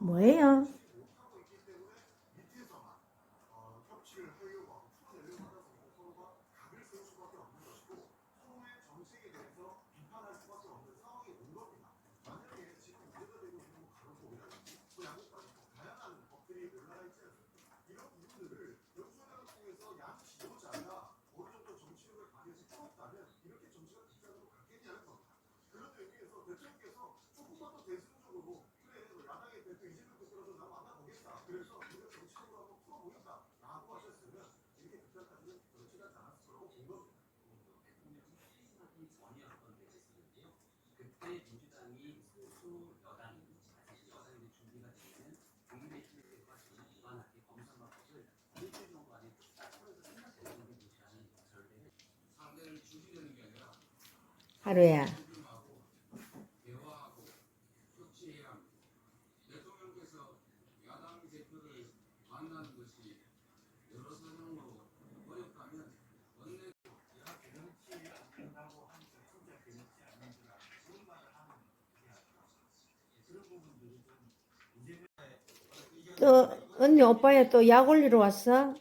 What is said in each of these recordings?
뭐예요? 그때 민주당이 소수 여당이 사실 여당이 준비가 되면 국민의 힘과 저는 무관하게 검사마법을 일주일 정도 안에 딱 풀어서 끝날 때 정도 유지하는 절대는 상대를 죽이려는 게 아니라 하루야. 존중하고 대화하고 협치해야 합니다. 대통령께서 야당 대표를 만나는 것이 여러 사정으로 어렵다면 원내 또 언니 오빠야 또 약 올리러 왔어?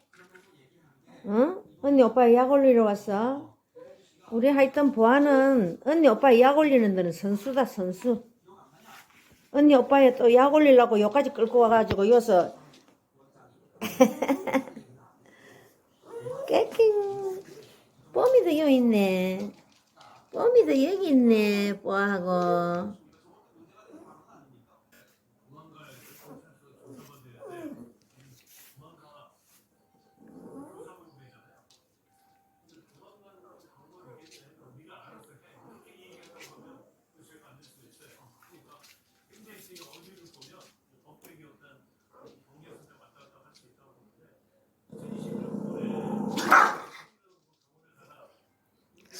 응? 언니 오빠 약 올리러 왔어? 우리 하여튼 보아는 언니 오빠 약 올리는 데는 선수다 선수. 언니 오빠야 또 약 올리려고 여기까지 끌고 와가지고 여기서 깨킹 뽀미도 여기 있네. 뽀미도 여기 있네 뽀하고.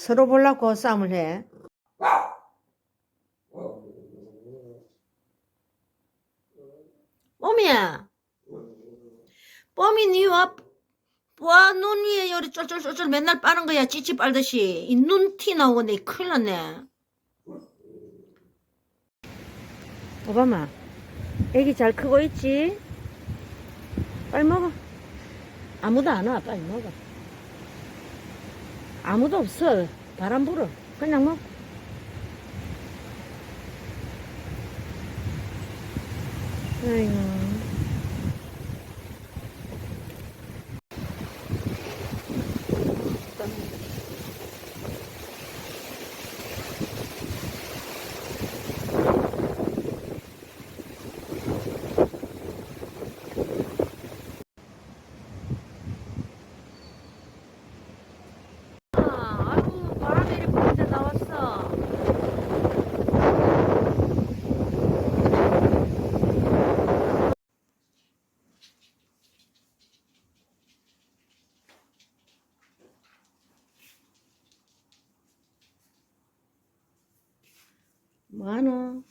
서로 보려고 싸움을 해. 뽀미야. 뽀미 니와 와, 눈 위에 요리 쫄쫄쫄쫄 맨날 빠는 거야. 찌찌 빨듯이. 이 눈 티 나오네. 큰일 났네. 오바마. 애기 잘 크고 있지? 빨리 먹어. 아무도 안 와. 빨리 먹어. 아무도 없어. 바람 불어. 그냥 먹어. 아이고. 아, 아이고 바람이 이렇게 부는데 나왔어. 뭐하노?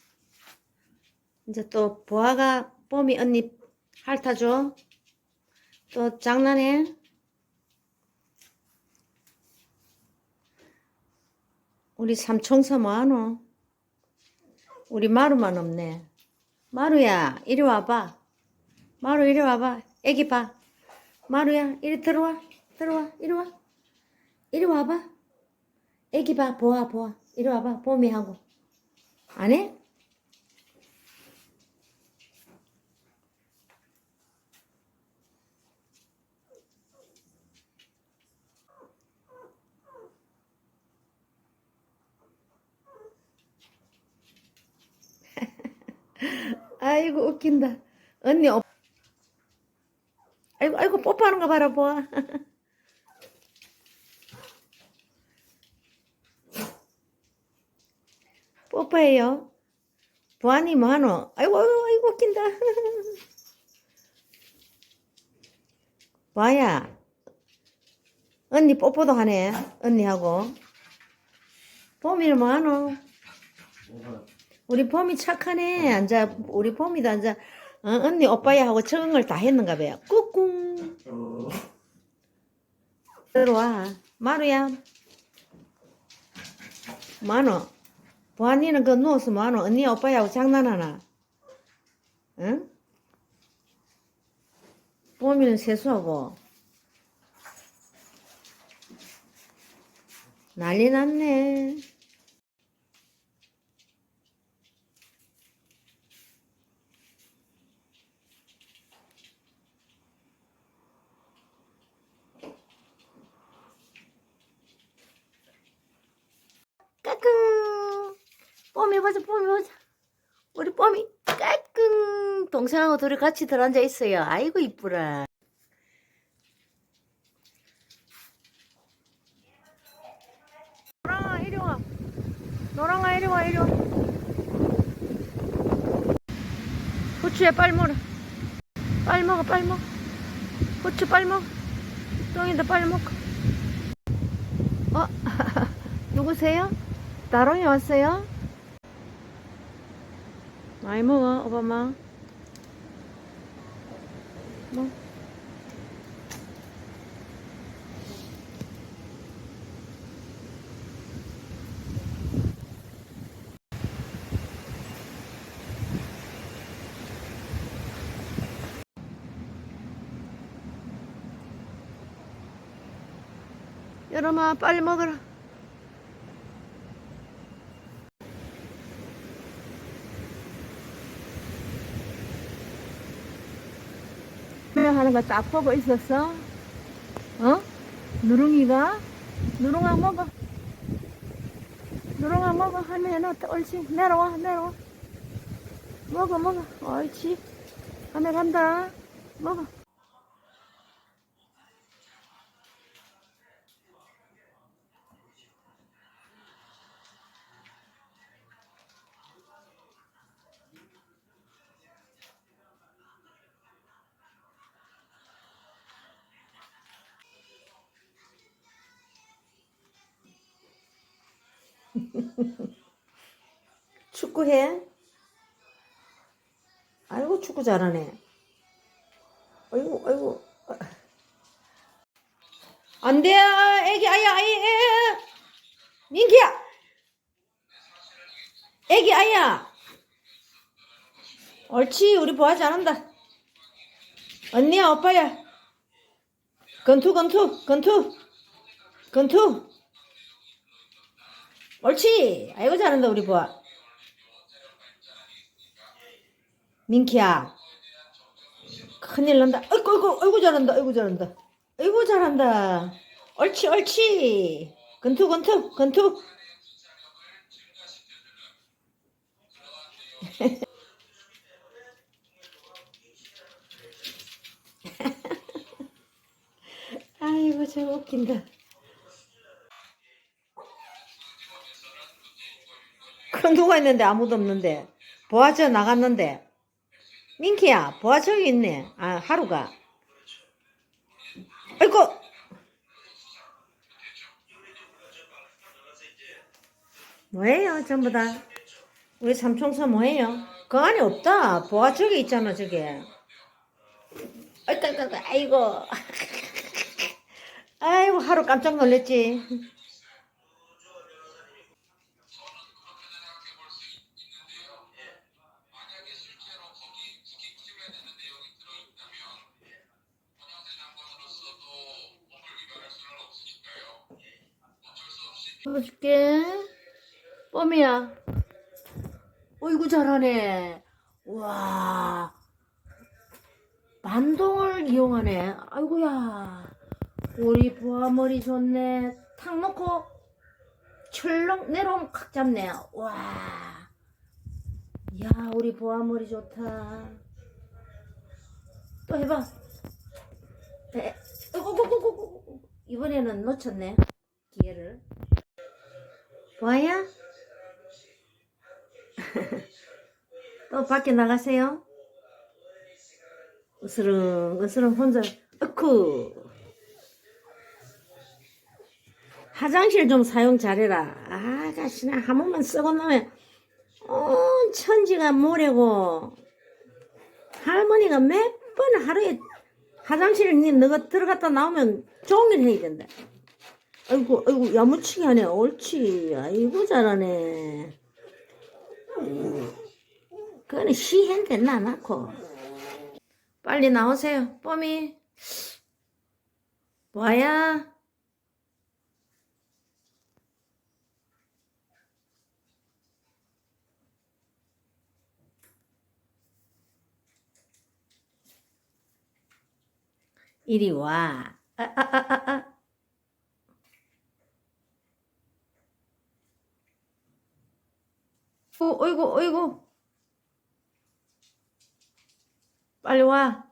이제 또 보아가 뽀미 언니 핥아줘. 또 장난해? 우리 삼총사 뭐하노? 우리 마루만 없네. 마루야, 이리 와봐. 마루, 이리 와봐. 애기 봐. 마루야, 이리 들어와. 들어와, 이리 와. 이리 와봐. 애기 봐, 보아, 보아. 이리 와봐, 봄이 하고. 안 해? 아이고 웃긴다. 언니 어... 아이고 아이고 뽀뽀하는 거 봐라 보아. 뽀뽀해요. 보아니 뭐하노? 아이고 아이고 웃긴다. 보아야. 언니 뽀뽀도 하네. 언니하고. 봄이는 뭐하노? 우리 봄이 착하네. 앉아, 우리 봄이도 앉아. 어, 언니, 오빠야 하고 적응을 다 했는가 봐요. 꾹꿍. 들어와. 마루야. 뭐하노? 보안이는 그 누워서 뭐하노? 언니 오빠하고 장난하나? 응? 뽀미는 세수하고 난리 났네. 까꿍 뽀미 보자 뽀미 보자 우리 뽀미 까꿍 동생하고 둘이 같이 들어앉아 있어요. 아이고 이쁘라. 노랑아 이리 와. 노랑아 이리 와 이리 와. 후추에 빨리 먹어. 빨리 먹어 빨리 먹어. 후추 빨리 먹어. 똥이도 빨리 먹어. 어? 누구세요? 나롱이 왔어요? 많이 먹어, 오바마. 뭐? 여러마 빨리 먹어라. 하는 거 딱 보고 있었어? 어? 누룽이가? 누룽아 먹어. 누룽아 먹어. 넣었다. 옳지. 내려와, 내려와. 먹어, 먹어. 옳지. 할머니 간다. 먹어. 축구해? 아이고, 축구 잘하네. 아이고, 아이고. 안 돼, 애기, 아야, 아이. 민기야! 애기, 아야! 옳지, 우리 보아 잘한다. 언니야, 오빠야. 건투, 건투, 건투. 건투. 옳지. 아이고, 잘한다, 우리 보아. 민키야. 큰일 난다. 아이고, 아이고, 아이고, 잘한다. 아이고, 잘한다. 아이고, 잘한다. 옳지, 옳지. 건투, 건투, 건투. 아이고, 참 웃긴다. 그 누가 있는데 아무도 없는데. 보아저 나갔는데. 민키야, 보아 저기 있네. 아, 하루가. 아이고! 뭐예요, 전부 다? 우리 삼총사 뭐예요? 그 안에 없다. 보아 저기 있잖아, 저게. 아이고, 아이고. 아이고, 하루 깜짝 놀랐지. 불러줄게. 뽀미야. 어이구, 잘하네. 와. 반동을 이용하네. 아이고야. 우리 보아머리 좋네. 탁 놓고 철렁 내려오면 칵 잡네. 와. 야, 우리 보아머리 좋다. 또 해봐. 에, 어이구, 어이구, 어이구, 어이구. 이번에는 놓쳤네. 기회를. 보아야? 또 밖에 나가세요? 으스렁, 으스렁 혼자, 어쿠. 화장실 좀 사용 잘해라. 아가씨나 한 번만 썩어 놓으면, 어, 천지가 모래고, 할머니가 몇 번 하루에 화장실에 니 너가 들어갔다 나오면 종일 해야 된다. 아이고, 아이고, 야무치게 하네. 옳지. 아이고, 잘하네. 그거는 시행된 나 낳고. 빨리 나오세요. 뽀미. 뭐야? 이리 와. 아, 아, 아, 아, 아. 어, 어이구, 어이구. 빨리 와.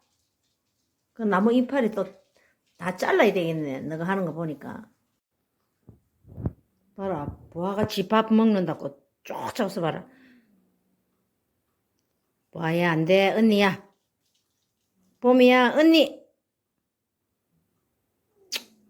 그 나무 이파리 또 다 잘라야 되겠네. 너가 하는 거 보니까. 봐라. 부하같이 밥 먹는다고 쭉 잡숴 봐라. 부하야, 안 돼. 언니야. 봄이야, 언니.